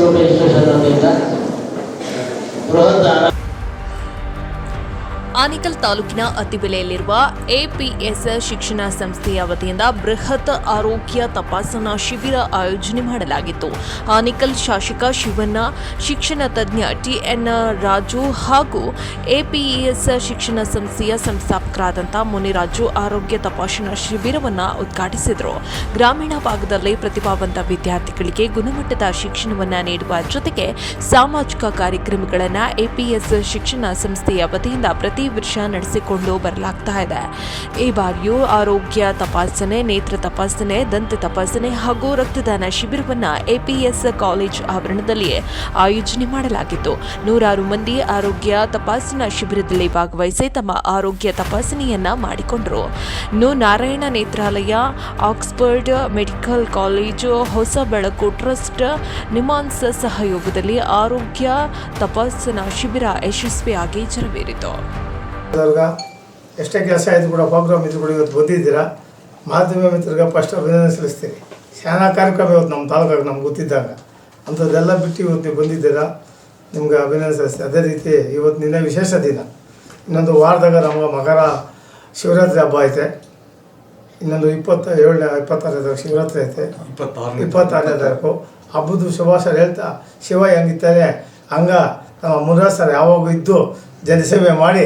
Group institution ವತಿಯಿಂದ ಬೃಹತ್ ಅನ- ಆನೇಕಲ್ ತಾಲೂಕಿನ ಅತಿಬೆಲೆಯಲ್ಲಿರುವ ಎಪಿಎಸ್ ಶಿಕ್ಷಣ ಸಂಸ್ಥೆಯ ವತಿಯಿಂದ ಬೃಹತ್ ಆರೋಗ್ಯ ತಪಾಸಣಾ ಶಿಬಿರ ಆಯೋಜನೆ ಮಾಡಲಾಗಿತ್ತು. ಆನೇಕಲ್ ಶಾಸಕ ಶಿವಣ್ಣ, ಶಿಕ್ಷಣ ತಜ್ಞ ಟಿಎನ್ ರಾಜು ಹಾಗೂ ಎಪಿಎಸ್ ಶಿಕ್ಷಣ ಸಂಸ್ಥೆಯ ಸಂಸ್ಥಾಪಕರಾದಂಥ ಮುನಿರಾಜು ಆರೋಗ್ಯ ತಪಾಸಣಾ ಶಿಬಿರವನ್ನು ಉದ್ಘಾಟಿಸಿದರು. ಗ್ರಾಮೀಣ ಭಾಗದಲ್ಲಿ ಪ್ರತಿಭಾವಂತ ವಿದ್ಯಾರ್ಥಿಗಳಿಗೆ ಗುಣಮಟ್ಟದ ಶಿಕ್ಷಣವನ್ನು ನೀಡುವ ಜೊತೆಗೆ ಸಾಮಾಜಿಕ ಕಾರ್ಯಕ್ರಮಗಳನ್ನು ಎಪಿಎಸ್ ಶಿಕ್ಷಣ ಸಂಸ್ಥೆಯ ವತಿಯಿಂದ ಪ್ರತಿ ವರ್ಷ ನಡೆಸಿಕೊಂಡು ಬರಲಾಗ್ತಾ ಇದೆ. ಈ ಬಾರಿಯೂ ಆರೋಗ್ಯ ತಪಾಸಣೆ, ನೇತ್ರ ತಪಾಸಣೆ, ದಂತ ತಪಾಸಣೆ ಹಾಗೂ ರಕ್ತದಾನ ಶಿಬಿರವನ್ನು ಎಪಿಎಸ್ ಕಾಲೇಜ್ ಆವರಣದಲ್ಲಿ ಆಯೋಜನೆ ಮಾಡಲಾಗಿತ್ತು. ನೂರಾರು ಮಂದಿ ಆರೋಗ್ಯ ತಪಾಸಣಾ ಶಿಬಿರದಲ್ಲಿ ಭಾಗವಹಿಸಿ ತಮ್ಮ ಆರೋಗ್ಯ ತಪಾಸಣೆಯನ್ನ ಮಾಡಿಕೊಂಡರು. ಇನ್ನು Narayana Nethralaya, Oxford medical college, Hosa Belaku trust, NIMHANS ಸಹಯೋಗದಲ್ಲಿ ಆರೋಗ್ಯ ತಪಾಸಣಾ ಶಿಬಿರ ಯಶಸ್ವಿಯಾಗಿ ಜರವೇರಿತು ಇದ್ರೊಳಗ ಎಷ್ಟೇ ಕೆಲಸ ಆಯಿತು ಕೂಡ ಪ್ರೋಗ್ರಾಮ್ ಇದ್ರು ಕೂಡ ಇವತ್ತು ಬಂದಿದ್ದೀರಾ? ಮಾಧ್ಯಮ ಮಿತ್ರರಿಗೆ ಫಸ್ಟ್ ಅಭಿನಂದನೆ ಸಲ್ಲಿಸ್ತೀನಿ. ಶಾನಾ ಕಾರ್ಯಕ್ರಮ ಇವತ್ತು ನಮ್ಮ ತಾಲೂಕಾಗ ನಮ್ಗೆ ಗೊತ್ತಿದ್ದಾಗ. ಅಂಥದ್ದೆಲ್ಲ ಬಿಟ್ಟು ಇವತ್ತು ನೀವು ಬಂದಿದ್ದೀರಾ? ನಿಮ್ಗೆ ಅಭಿನಂದನೆ ಸಲ್ಲಿಸ್ತೀನಿ. ಅದೇ ರೀತಿ ಇವತ್ತು ನಿನ್ನೆ ವಿಶೇಷ ದಿನ. ಇನ್ನೊಂದು ವಾರದಾಗ ನಮ್ಮ ಮಕರ ಶಿವರಾತ್ರಿ ಹಬ್ಬ ಐತೆ. ಇನ್ನೊಂದು ಇಪ್ಪತ್ತ ಏಳನೇ ಇಪ್ಪತ್ತಾರನೇ ತಾರೀಕು ಶಿವರಾತ್ರಿ ಐತೆ. ಇಪ್ಪತ್ತಾರನೇ ತಾರೀಕು. ಹಬ್ಬದ ಶುಭಾಶಯ ಹೇಳ್ತಾ ಶಿವ ಹೆಂಗಿದ್ದಾರೆ ಹಂಗ ನಮ್ಮ ಮುನರಾಜ್ ಸರ್ ಯಾವಾಗ ಇದ್ದು ಜನಸೇವೆ ಮಾಡಿ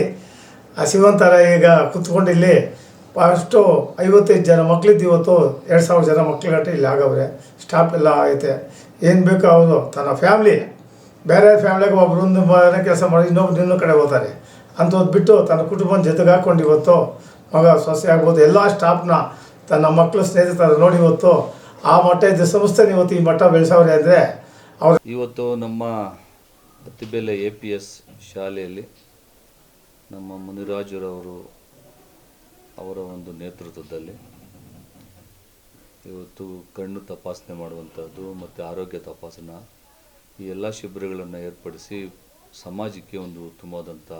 ಆ ಈಗ ಕುತ್ಕೊಂಡು ಇಲ್ಲಿ ಫಸ್ಟು ಐವತ್ತೈದು ಜನ ಮಕ್ಳಿದ್ದು ಇವತ್ತು ಎರಡು ಸಾವಿರ ಜನ ಮಕ್ಳುಗಟ್ಟೆ ಇಲ್ಲಿ ಆಗವ್ರೆ. ಸ್ಟಾಫ್ ಎಲ್ಲ ಐತೆ. ಏನು ಬೇಕೋ ಅವರು, ತನ್ನ ಫ್ಯಾಮ್ಲಿ ಬೇರೆ ಫ್ಯಾಮ್ಲಿಗೆ ಒಬ್ಬರೊಂದು ಕೆಲಸ ಮಾಡಿ ಇನ್ನೊಬ್ರು ಇನ್ನೊಂದು ಕಡೆ ಹೋಗ್ತಾರೆ. ಅಂಥದ್ದು ಬಿಟ್ಟು ತನ್ನ ಕುಟುಂಬನ ಜೊತೆಗೆ ಹಾಕ್ಕೊಂಡು ಇವತ್ತು ಮಗ ಸೊಸೆ ಆಗ್ಬೋದು. ಎಲ್ಲ ಸ್ಟಾಫ್ನ ತನ್ನ ಮಕ್ಕಳು ಸ್ನೇಹಿತರ ನೋಡಿ ಇವತ್ತು ಆ ಮಟ್ಟ ಇದ್ದ ಸಂಸ್ಥೆ ಇವತ್ತು ಈ ಮಟ್ಟ ಬೆಳೆಸವ್ರೆ ಅಂದರೆ ಅವ್ರು ಇವತ್ತು ನಮ್ಮ ಅತ್ತಿಬೆಲೆ ಎ ಪಿ ಎಸ್ ಶಾಲೆಯಲ್ಲಿ ನಮ್ಮ ಮುನಿರಾಜರವರು ಅವರ ಒಂದು ನೇತೃತ್ವದಲ್ಲಿ ಇವತ್ತು ಕಣ್ಣು ತಪಾಸಣೆ ಮಾಡುವಂಥದ್ದು ಮತ್ತು ಆರೋಗ್ಯ ತಪಾಸಣಾ ಈ ಎಲ್ಲ ಶಿಬಿರಗಳನ್ನು ಏರ್ಪಡಿಸಿ ಸಮಾಜಕ್ಕೆ ಒಂದು ಉತ್ತಮವಾದಂಥ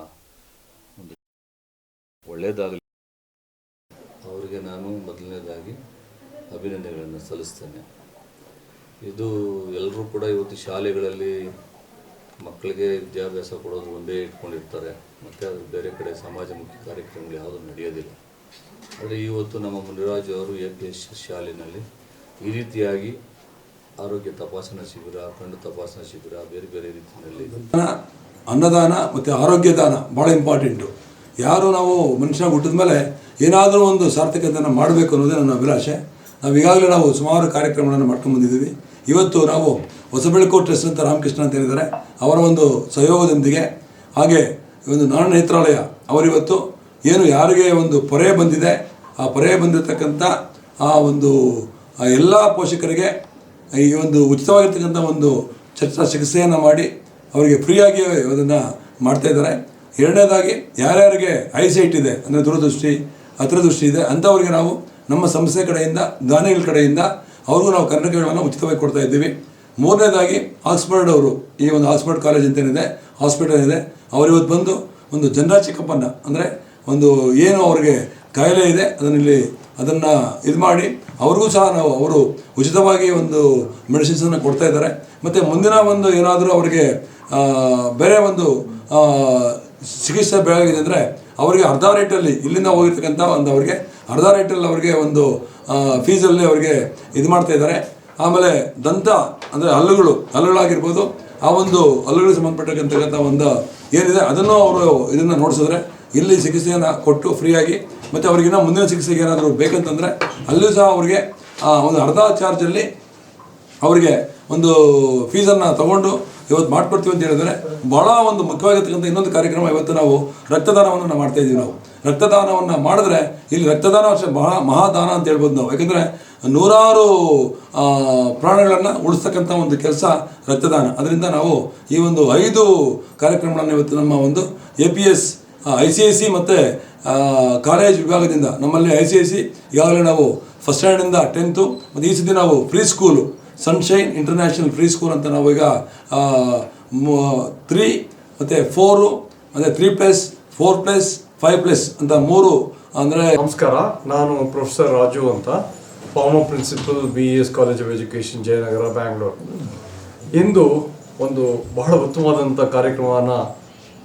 ಒಂದು ಒಳ್ಳೆಯದಾಗಲಿ. ಅವರಿಗೆ ನಾನು ಮೊದಲನೇದಾಗಿ ಅಭಿನಂದನೆಗಳನ್ನು ಸಲ್ಲಿಸ್ತೇನೆ. ಇದು ಎಲ್ಲರೂ ಕೂಡ ಇವತ್ತು ಶಾಲೆಗಳಲ್ಲಿ ಮಕ್ಕಳಿಗೆ ವಿದ್ಯಾಭ್ಯಾಸ ಕೊಡೋದು ಒಂದೇ ಇಟ್ಕೊಂಡಿರ್ತಾರೆ. ಮತ್ತು ಅದು ಬೇರೆ ಕಡೆ ಸಮಾಜಮುಖಿ ಕಾರ್ಯಕ್ರಮಗಳು ಯಾವುದೂ ನಡೆಯೋದಿಲ್ಲ. ಆದರೆ ಇವತ್ತು ನಮ್ಮ ಮುನಿರಾಜು ಅವರು ಎ ಪಿ ಎಸ್ ಶಾಲೆಯಲ್ಲಿ ಈ ರೀತಿಯಾಗಿ ಆರೋಗ್ಯ ತಪಾಸಣಾ ಶಿಬಿರ ಕಣ್ಣು ತಪಾಸಣಾ ಶಿಬಿರ ಬೇರೆ ಬೇರೆ ರೀತಿಯಲ್ಲಿ ಅನ್ನದಾನ ಮತ್ತು ಆರೋಗ್ಯ ದಾನ ಭಾಳ ಇಂಪಾರ್ಟೆಂಟು ಯಾರು ನಾವು ಮನುಷ್ಯ ಹುಟ್ಟಿದ ಮೇಲೆ ಏನಾದರೂ ಒಂದು ಸಾರ್ಥಕತೆಯನ್ನು ಮಾಡಬೇಕು ಅನ್ನೋದೇ ನನ್ನ ಅಭಿಲಾಷೆ. ನಾವು ಈಗಾಗಲೇ ನಾವು ಸುಮಾರು ಕಾರ್ಯಕ್ರಮಗಳನ್ನು ಮಾಡ್ಕೊಂಡು ಬಂದಿದ್ದೀವಿ. ಇವತ್ತು ನಾವು ಹೊಸಬೆಳಕು ಟ್ರಸ್ಟ್ ಅಂತ ರಾಮಕೃಷ್ಣ ಅಂತ ಹೇಳಿದ್ದಾರೆ. ಅವರ ಒಂದು ಸಹಯೋಗದೊಂದಿಗೆ ಹಾಗೆ ಒಂದು ನಾಡ ನೇತ್ರಾಲಯ. ಅವರಿವತ್ತು ಏನು ಯಾರಿಗೆ ಒಂದು ಪೊರೆ ಬಂದಿದೆ, ಆ ಪೊರೆ ಬಂದಿರತಕ್ಕಂಥ ಆ ಒಂದು ಎಲ್ಲ ಪೋಷಕರಿಗೆ ಈ ಒಂದು ಉಚಿತವಾಗಿರ್ತಕ್ಕಂಥ ಒಂದು ಚರ್ಚಾ ಚಿಕಿತ್ಸೆಯನ್ನು ಮಾಡಿ ಅವರಿಗೆ ಫ್ರೀಯಾಗಿ ಅದನ್ನು ಮಾಡ್ತಾ ಇದ್ದಾರೆ. ಎರಡನೇದಾಗಿ ಯಾರ್ಯಾರಿಗೆ ಐಸೈಟ್ ಇದೆ ಅಂದರೆ ದೂರದೃಷ್ಟಿ, ಹತ್ರದೃಷ್ಟಿ ಇದೆ, ಅಂಥವ್ರಿಗೆ ನಾವು ನಮ್ಮ ಸಂಸ್ಥೆ ಕಡೆಯಿಂದ, ದಾನಿಗಳ ಕಡೆಯಿಂದ ಅವ್ರಿಗೂ ನಾವು ಕನ್ನಡಕಗಳನ್ನು ಉಚಿತವಾಗಿ ಕೊಡ್ತಾ ಇದ್ದೀವಿ. ಮೂರನೇದಾಗಿ ಆಕ್ಸ್ಫರ್ಡ್ ಅವರು ಈ ಒಂದು ಆಕ್ಸ್ಫರ್ಡ್ ಕಾಲೇಜ್ ಅಂತೇನಿದೆ, ಹಾಸ್ಪಿಟಲ್ ಇದೆ. ಅವರು ಇವತ್ತು ಬಂದು ಒಂದು ಜನರಲ್ ಚೆಕಪ್ಪನ್ನು ಅಂದರೆ ಒಂದು ಏನು ಅವ್ರಿಗೆ ಕಾಯಿಲೆ ಇದೆ, ಅದನ್ನಿಲ್ಲಿ ಅದನ್ನು ಇದು ಮಾಡಿ ಅವ್ರಿಗೂ ಸಹ ನಾವು ಅವರು ಉಚಿತವಾಗಿ ಒಂದು ಮೆಡಿಸಿನ್ಸನ್ನು ಕೊಡ್ತಾ ಇದ್ದಾರೆ. ಮತ್ತು ಮುಂದಿನ ಒಂದು ಏನಾದರೂ ಅವರಿಗೆ ಬೇರೆ ಒಂದು ಚಿಕಿತ್ಸೆ ಬೇಕಾಗಿದೆ ಅಂದರೆ ಅವರಿಗೆ ಅರ್ಧ ರೇಟಲ್ಲಿ ಇಲ್ಲಿಂದ ಹೋಗಿರ್ತಕ್ಕಂಥ ಒಂದು ಅವರಿಗೆ, ಅರ್ಧ ರೇಟಲ್ಲಿ ಅವರಿಗೆ ಒಂದು ಫೀಸಲ್ಲಿ ಅವರಿಗೆ ಇದು ಮಾಡ್ತಾ ಇದ್ದಾರೆ. ಆಮೇಲೆ ದಂತ, ಅಂದರೆ ಹಲ್ಲುಗಳು, ಹಲ್ಲುಗಳಾಗಿರ್ಬೋದು, ಆ ಒಂದು ಹಲ್ಲುಗಳಿಗೆ ಸಂಬಂಧಪಟ್ಟಕ್ಕಂಥಕ್ಕಂಥ ಒಂದು ಏನಿದೆ, ಅದನ್ನು ಅವರು ಇದನ್ನು ನೋಡಿಸಿದ್ರೆ ಇಲ್ಲಿ ಚಿಕಿತ್ಸೆಯನ್ನು ಕೊಟ್ಟು ಫ್ರೀಯಾಗಿ, ಮತ್ತು ಅವ್ರಿಗಿನ್ನ ಮುಂದಿನ ಚಿಕಿತ್ಸೆಗೆ ಏನಾದರೂ ಬೇಕಂತಂದರೆ, ಅಲ್ಲೂ ಸಹ ಅವ್ರಿಗೆ ಒಂದು ಅರ್ಧ ಚಾರ್ಜಲ್ಲಿ ಅವರಿಗೆ ಒಂದು ಫೀಸನ್ನು ತಗೊಂಡು ಇವತ್ತು ಮಾಡ್ಕೊಡ್ತೀವಿ ಅಂತ ಹೇಳಿದರೆ ಭಾಳ ಒಂದು ಮುಖ್ಯವಾಗಿರ್ತಕ್ಕಂಥ ಇನ್ನೊಂದು ಕಾರ್ಯಕ್ರಮ ಇವತ್ತು ನಾವು ರಕ್ತದಾನವನ್ನು ನಾವು ಮಾಡ್ತಾ ಇದ್ದೀವಿ ನಾವು. ರಕ್ತದಾನವನ್ನು ಮಾಡಿದ್ರೆ, ಇಲ್ಲಿ ರಕ್ತದಾನ ಅಷ್ಟೇ ಮಹಾ ಮಹಾದಾನ ಅಂತ ಹೇಳ್ಬೋದು ನಾವು. ಯಾಕಂದರೆ ನೂರಾರು ಪ್ರಾಣಗಳನ್ನು ಉಳಿಸ್ತಕ್ಕಂಥ ಒಂದು ಕೆಲಸ ರಕ್ತದಾನ. ಅದರಿಂದ ನಾವು ಈ ಒಂದು ಐದು ಕಾರ್ಯಕ್ರಮಗಳನ್ನು ಇವತ್ತು ನಮ್ಮ ಒಂದು A P S I C I C ಮತ್ತು ಕಾಲೇಜ್ ವಿಭಾಗದಿಂದ ನಮ್ಮಲ್ಲಿ ಐ ಸಿ ಐ ಸಿ ಈಗಾಗಲೇ ನಾವು ಫಸ್ಟ್ ಸ್ಟ್ಯಾಂಡಿಂದ ಟೆಂತು ಮತ್ತು ಈ ಸತಿ ನಾವು free school Sunshine International free school ಅಂತ ನಾವು ಈಗ ತ್ರೀ ಮತ್ತು ಫೋರು ಮತ್ತು three plus four plus five plus ಅಂತ ಮೂರು ಅಂದರೆ ನಮಸ್ಕಾರ, ನಾನು ಪ್ರೊಫೆಸರ್ ರಾಜು ಅಂತ. Former principal B S college of education Jayanagar Bangalore ಇಂದು ಒಂದು ಬಹಳ ಉತ್ತಮವಾದಂಥ ಕಾರ್ಯಕ್ರಮವನ್ನು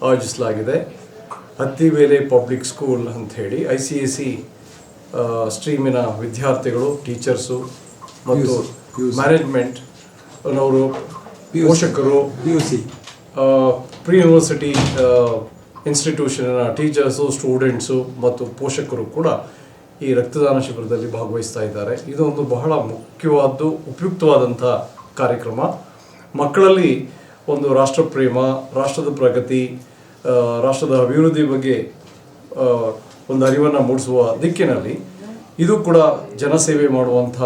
ಆಯೋಜಿಸಲಾಗಿದೆ. ಹತ್ತಿಬೇಲೆ ಪಬ್ಲಿಕ್ ಸ್ಕೂಲ್ ಅಂತ ಹೇಳಿ ಐ ಸಿ ಎಸ್ ಸಿ ಸ್ಟ್ರೀಮಿನ ವಿದ್ಯಾರ್ಥಿಗಳು ಟೀಚರ್ಸು ಮತ್ತು ಮ್ಯಾನೇಜ್ಮೆಂಟ್ ಅವರು ಪೋಷಕರು P U C pre university ಇನ್ಸ್ಟಿಟ್ಯೂಷನ್ನ teachers students ಮತ್ತು ಪೋಷಕರು ಕೂಡ ಈ ರಕ್ತದಾನ ಶಿಬಿರದಲ್ಲಿ ಭಾಗವಹಿಸ್ತಾ ಇದ್ದಾರೆ. ಇದು ಒಂದು ಬಹಳ ಮುಖ್ಯವಾದ್ದು, ಉಪಯುಕ್ತವಾದಂಥ ಕಾರ್ಯಕ್ರಮ. ಮಕ್ಕಳಲ್ಲಿ ಒಂದು ರಾಷ್ಟ್ರ ಪ್ರೇಮ ರಾಷ್ಟ್ರದ ಪ್ರಗತಿ ರಾಷ್ಟ್ರದ ಅಭಿವೃದ್ಧಿ ಬಗ್ಗೆ ಒಂದು ಅರಿವನ್ನು ಮೂಡಿಸುವ ದಿಕ್ಕಿನಲ್ಲಿ ಇದು ಕೂಡ ಜನಸೇವೆ ಮಾಡುವಂಥ